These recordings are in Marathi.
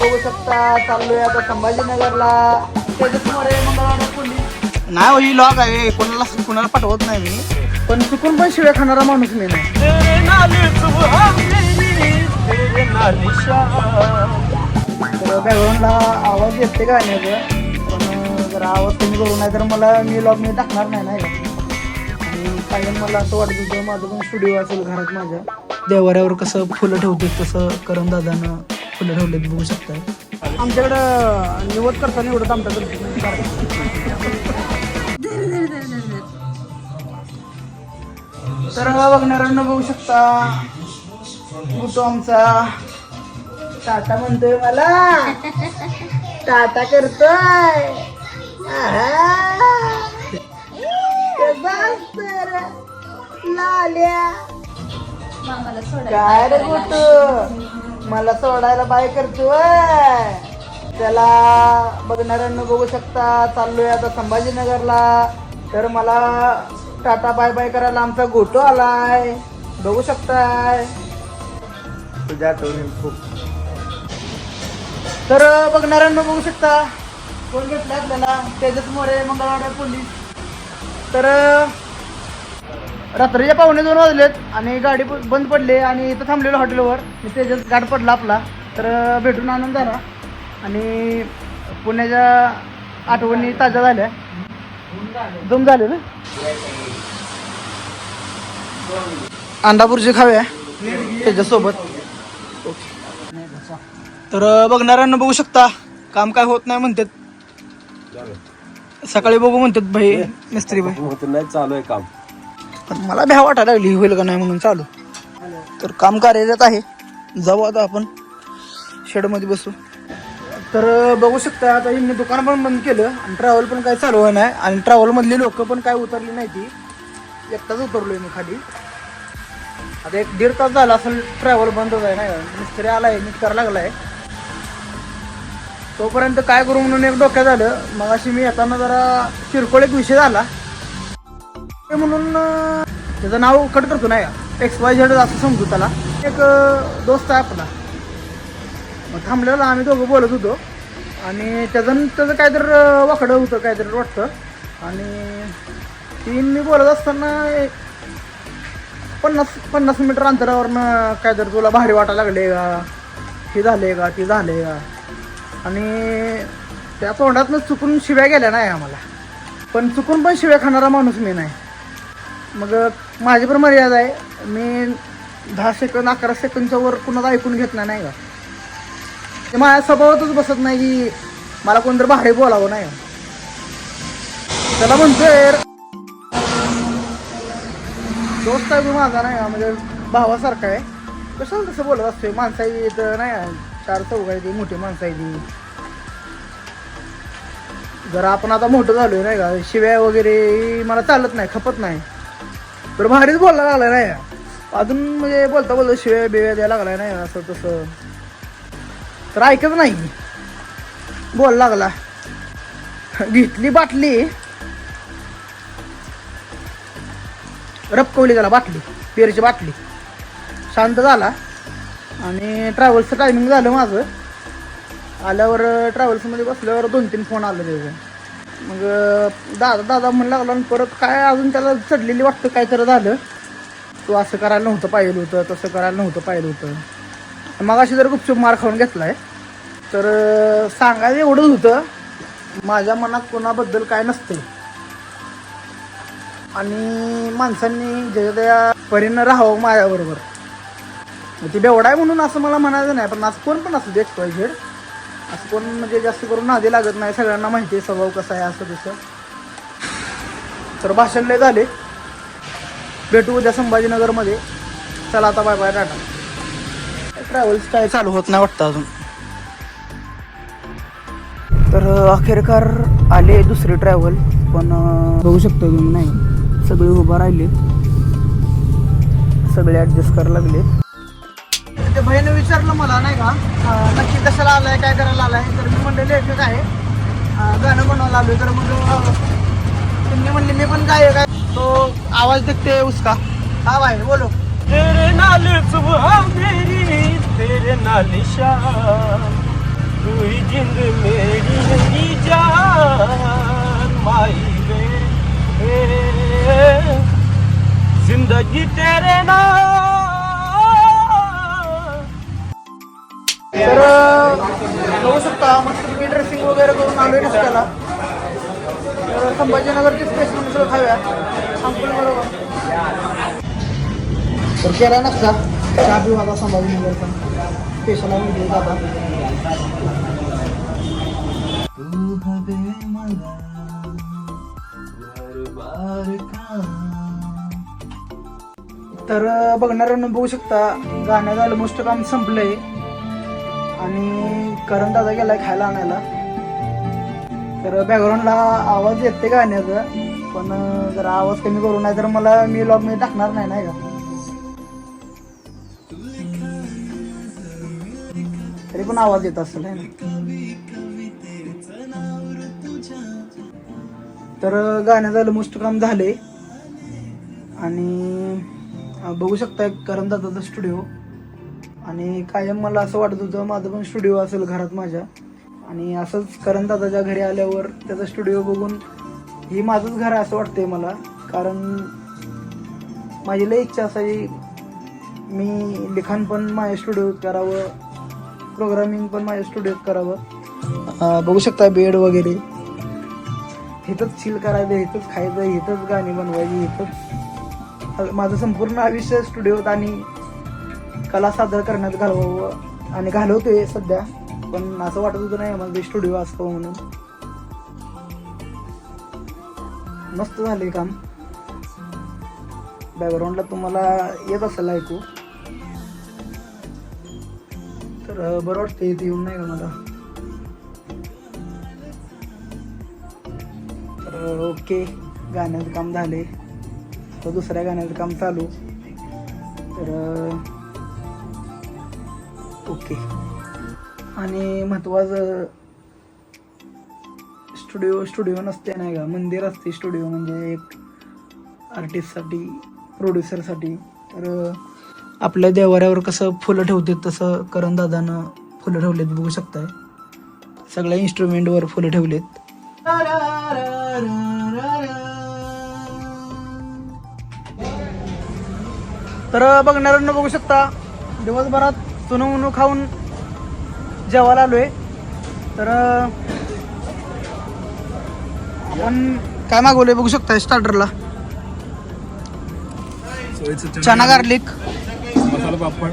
बघू शकता. चाललोय आता संभाजीनगरला. त्याच्यासमोर आहे मंगळवार पोलीस नाही हो, ही लॉग आहे. कोणाला कोणाला पाठवत नाही मी. पण चुकून पण शिव्या खाणारा माणूस मी नाही. तर बॅकग्राऊंडला आवाज येते गाण्याचं पण जर आवाज कमी करू नाही तर मला मी लॉग मी टाकणार नाही नाही का आणि कायम मला असं वाटत होतं माझं पण स्टुडिओ असेल घरात माझ्या देवाऱ्यावर कसं फुलं ठेवते तसं करण दादानं फुलं ठेवलेत बघू शकताय आमच्याकडं निवड करताना एवढं आमच्याकडे तर बघणाऱ्यांना बघू शकता. गुटू आमचा. टाटा म्हणतोय मला. टाटा करतोय? लाल्या. काय रे गुटू? मला सोडायला बाय करतोय. त्याला बघणाऱ्यांना बघू शकता चाललोय आता संभाजीनगरला. तर मला टाटा बाय बाय करायला आमचा गोटो आलाय. बघू शकताय. तुझ्या आठवणी खूप. तर बघणाऱ्यांना बघू शकता. कोण घेतलं आपल्याला? तेजस मोरे मंगळवाडा पोलीस. तर रात्रीच्या पावणे दोन वाजलेत आणि गाडी ब- बंद पडली आणि इथं थांबलेलो हॉटेलवर. त्याच्यात गाड पडला आपला. तर भेटून आनंद झाला. आणि पुण्याच्या आठवणी ताज्या झाल्या. दम झाले ना? अंडा खाव्या खाऊया त्याच्यासोबत तर बघणाऱ्यांना बघू शकता. काम काय होत नाही म्हणतात. सकाळी बघू म्हणतात भाई मिस्त्री भाई. होत नाही चालू आहे काम. पण मला भ्या वाटायला लागली होईल का नाही म्हणून चालू. तर काम कार्यरत आहे. जाऊ आता आपण. शेडमध्ये बसू. तर बघू शकता आता मी दुकान पण बंद केलं. आणि ट्रॅव्हल पण काही चालू आहे नाही. आणि ट्रॅव्हलमधली लोकं पण काय उतरली नाही ती. एकटाच आहे मी खाली. आता एक दीड तास झाला असेल ट्रॅव्हल बंदच आहे नाही का? आला आहे नीट करायला लागला आहे तोपर्यंत काय करू म्हणून एक डोक्यात झालं मग अशी मी येताना जरा किरकोळ एक विषय झाला. ते म्हणून त्याचं नाव कट करतो नाही. का एक्स वाय झेड असं समजू त्याला. एक दोस्त आहे आपला. मग थांबलेला आम्ही दोघं बोलत होतो. आणि त्याचं त्याचं काहीतरी वाकडं होतं काहीतरी वाटतं. आणि तीन मी बोलत असताना एक पन्नास पन्नास मीटर अंतरावरनं काहीतरी तुला भारी वाटायला लागले का? हे झाले का? ते झाले का? आणि त्या तोंडातनं चुकून शिव्या गेल्या नाही आम्हाला. पण चुकून पण शिव्या खाणारा माणूस मी नाही. मग माझी पण मर्यादा आहे. मी दहा सेकंद अकरा सेकंदच्या वर कुणाला ऐकून घेतला नाही का? ते माझ्या स्वभावातच बसत नाही की मला कोणतरी भारी बोलावं नाही. त्याला म्हणतोय दोस्त आहे माझा नाही का? म्हणजे भावासारखा आहे. कशाला तसं बोलत असतोय? माणसं आहे तर नाही चार चौघ आहे ती मोठी माणसं आहे ती. जर आपण आता मोठं झालोय नाही का? शिव्या वगैरे मला चालत नाही खपत नाही. तर भारीच बोलायला लागलाय नाही. अजून म्हणजे बोलता बोलता शिव्या बिव्या द्यायला लागलाय नाही असं तसं. तर ऐकत नाही. बोल लागला. घेतली बाटली. रपकवली त्याला बाटली पेरची बाटली. शांत झाला. आणि ट्रॅव्हल्सचं टायमिंग झालं माझं. आल्यावर ट्रॅव्हल्समध्ये बसल्यावर दोन तीन फोन आले त्याचे. मग दादा दादा म्हणू लागला आणि परत काय अजून त्याला चढलेली वाटतं काय तर झालं. तू असं करायला नव्हतं पाहिलं होतं तसं करायला नव्हतं पाहिलं होतं. मग अशी जर गुपचूप मार खाऊन घेतलाय तर सांगायला एवढंच होतं माझ्या मनात कोणाबद्दल काय नसते आणि माणसांनी जगदया परीनं राहावं माझ्याबरोबर. ती बेवडाय आहे म्हणून असं मला म्हणायचं नाही पण असं कोण पण असू दे एक्स वाय झेड कोण म्हणजे जास्त करून नादी लागत नाही. सगळ्यांना माहिती आहे स्वभाव कसा आहे असं तसं. तर भाषण लय झाले. भेटू उद्या संभाजीनगरमध्ये. चला आता बाय बाय टाटा. ट्रॅव्हल्स काय चालू होत नाही वाटतं अजून. तर अखेरकार आले दुसरे ट्रॅव्हल पण बघू शकतो तुम्ही नाही. सगळे उभा राहिले. सगळे ॲडजस्ट करायला लागले. भयाने विचारलं मला नाही का? नक्की कशाला आलाय काय करायला आलाय? तर मी म्हणलं लेखक आहे. गाणं बनवायला आलो तर मग त्यांनी म्हणले मी पण काय काय तो आवाज देखते उसका. हा भाई बोलो. तेरे नाले सुबह मेरी तेरे नाले शाम जिंद मेरी मेरी जान माई वे जिंदगी तेरे ना बघू शकता मस्त ड्रेसिंग वगैरे करून आलोय नाश्त्याला तर संभाजीनगरची स्पेशल मिसळ खाऊया. संपूर्ण बरोबर. तर केला नसता चहा. पिऊ आता संभाजीनगरचा स्पेशल आम्ही घेऊ आता तर बघणाऱ्यांना बघू शकता गाण्याचं ऑलमोस्ट काम संपलंय. आणि करण दादा गेलाय खायला आणायला. तर बॅकग्राऊंडला आवाज येते गाण्याचा पण जरा आवाज कमी करू नाही तर मला मी लॉग मी टाकणार नाही नाही का? तरी पण आवाज येत असेल आहे ना? तर गाण्याचं ऑलमोस्ट काम झाले आणि बघू शकता करण दादाचा स्टुडिओ आणि कायम मला असं वाटत होतं माझं पण स्टुडिओ असेल घरात माझ्या. आणि असंच करण दादाच्या घरी आल्यावर त्याचा स्टुडिओ बघून ही माझंच घर आहे असं वाटतंय मला. कारण माझी लई इच्छा असायची मी लिखाण पण माझ्या स्टुडिओत करावं प्रोग्रामिंग पण माझ्या स्टुडिओत करावं. बघू शकता बेड वगैरे. इथंच चिल करायचं इथंच खायचं इथंच गाणी बनवायची इथंच. माझं संपूर्ण आयुष्य स्टुडिओत आणि कला सादर करण्यात घालवावं आणि घालवतोय सध्या. पण असं वाटत होतं नाही माझं स्टुडिओ असतो म्हणून. मस्त झाले काम. बॅकग्राऊंडला तुम्हाला येत असेल ऐकू. तर बरं वाटतं इथे येऊन नाही का मला? तर ओके. गाण्याचं काम झाले तर दुसऱ्या गाण्याचं काम चालू. तर ओके. आणि महत्वाचं स्टुडिओ स्टुडिओ नसते नाही का? मंदिर असते स्टुडिओ म्हणजे एक आर्टिस्टसाठी प्रोड्युसरसाठी तर आपल्या देवाऱ्यावर कसं फुलं ठेवतात तसं करण दादानं फुलं ठेवलेत बघू शकताय. सगळ्या इन्स्ट्रुमेंटवर फुलं ठेवलेत. तर बघणाऱ्यांना बघू शकता. दिवसभरात सुनू उनू खाऊन जेवायला आलोय. तर आपण काय मागवलंय बघू शकता स्टार्टरला चना गार्लिक मसाला पापड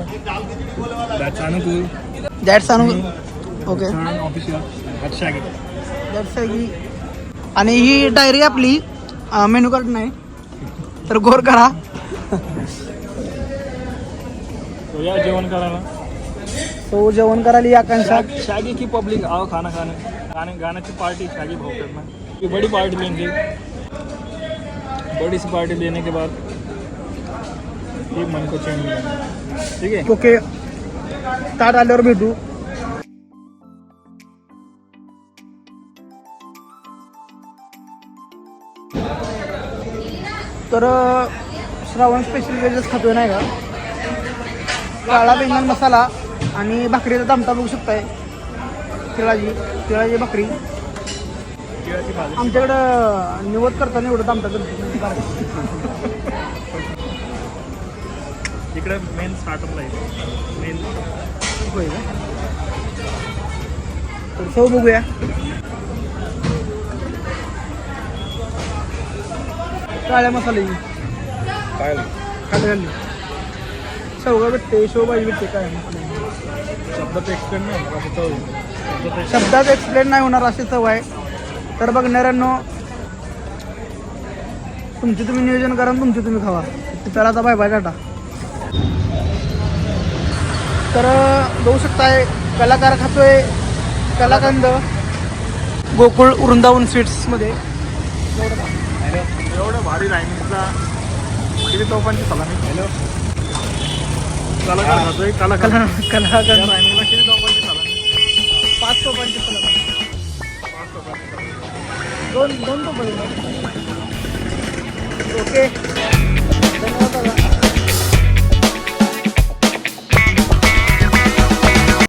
चाणूर दॅट्स ओके. दॅट्स आणि ही डायरी आपली मेनू कार्ड नाही. तर गोर करा जेवण करायला. तो जेवण करायला या आकांक्षा शाग- शागी की पब्लिक आओ खाना खाने। गाने गाने की पार्टी शागी भाव करना ये बड़ी पार्टी लेंगे। बड़ी सी पार्टी लेने के बाद ये मन को मिलेगा ठीक है? ओके। ताट आल्यावर भेटू। तर श्रावण स्पेशल वेजेस खातोय नाही का? काळा बेंगन मसाला आणि भाकरीचा दामटा बघू शकताय. तिळाची तिळाची भाकरी. आमच्याकडं निवड करताना एवढं दामटा करतो. इकडे मेन स्टार्टरला आहे मेन होय का? तर चव बघूया. काळ्या मसाल्याची काय? खाली घालली शेवगा भेटते शेवभाजी भेटते काय? मसाल्याची शब्दात एक्सप्लेन नाही चव शब्दात एक्सप्लेन नाही होणार अशी चव आहे. तर बघणाऱ्यांनो तुमचे तुम्ही नियोजन करा तुमचे तुम्ही खावा. त्याला आता बाय बाय टाटा. तर बघू शकताय कलाकार खातोय कलाकंद. गोकुळ वृंदावन स्वीट्समध्ये एवढं भारी रायमिंगचा किती तोफांची सलामी. हॅलो कलाकार खातोय कलाकार. कला या कलाकंद रायमिंगला किती तोफांची सलामी पाच टोपांची पाच सलामी दोन दोन टोप ओके. धन्यवाद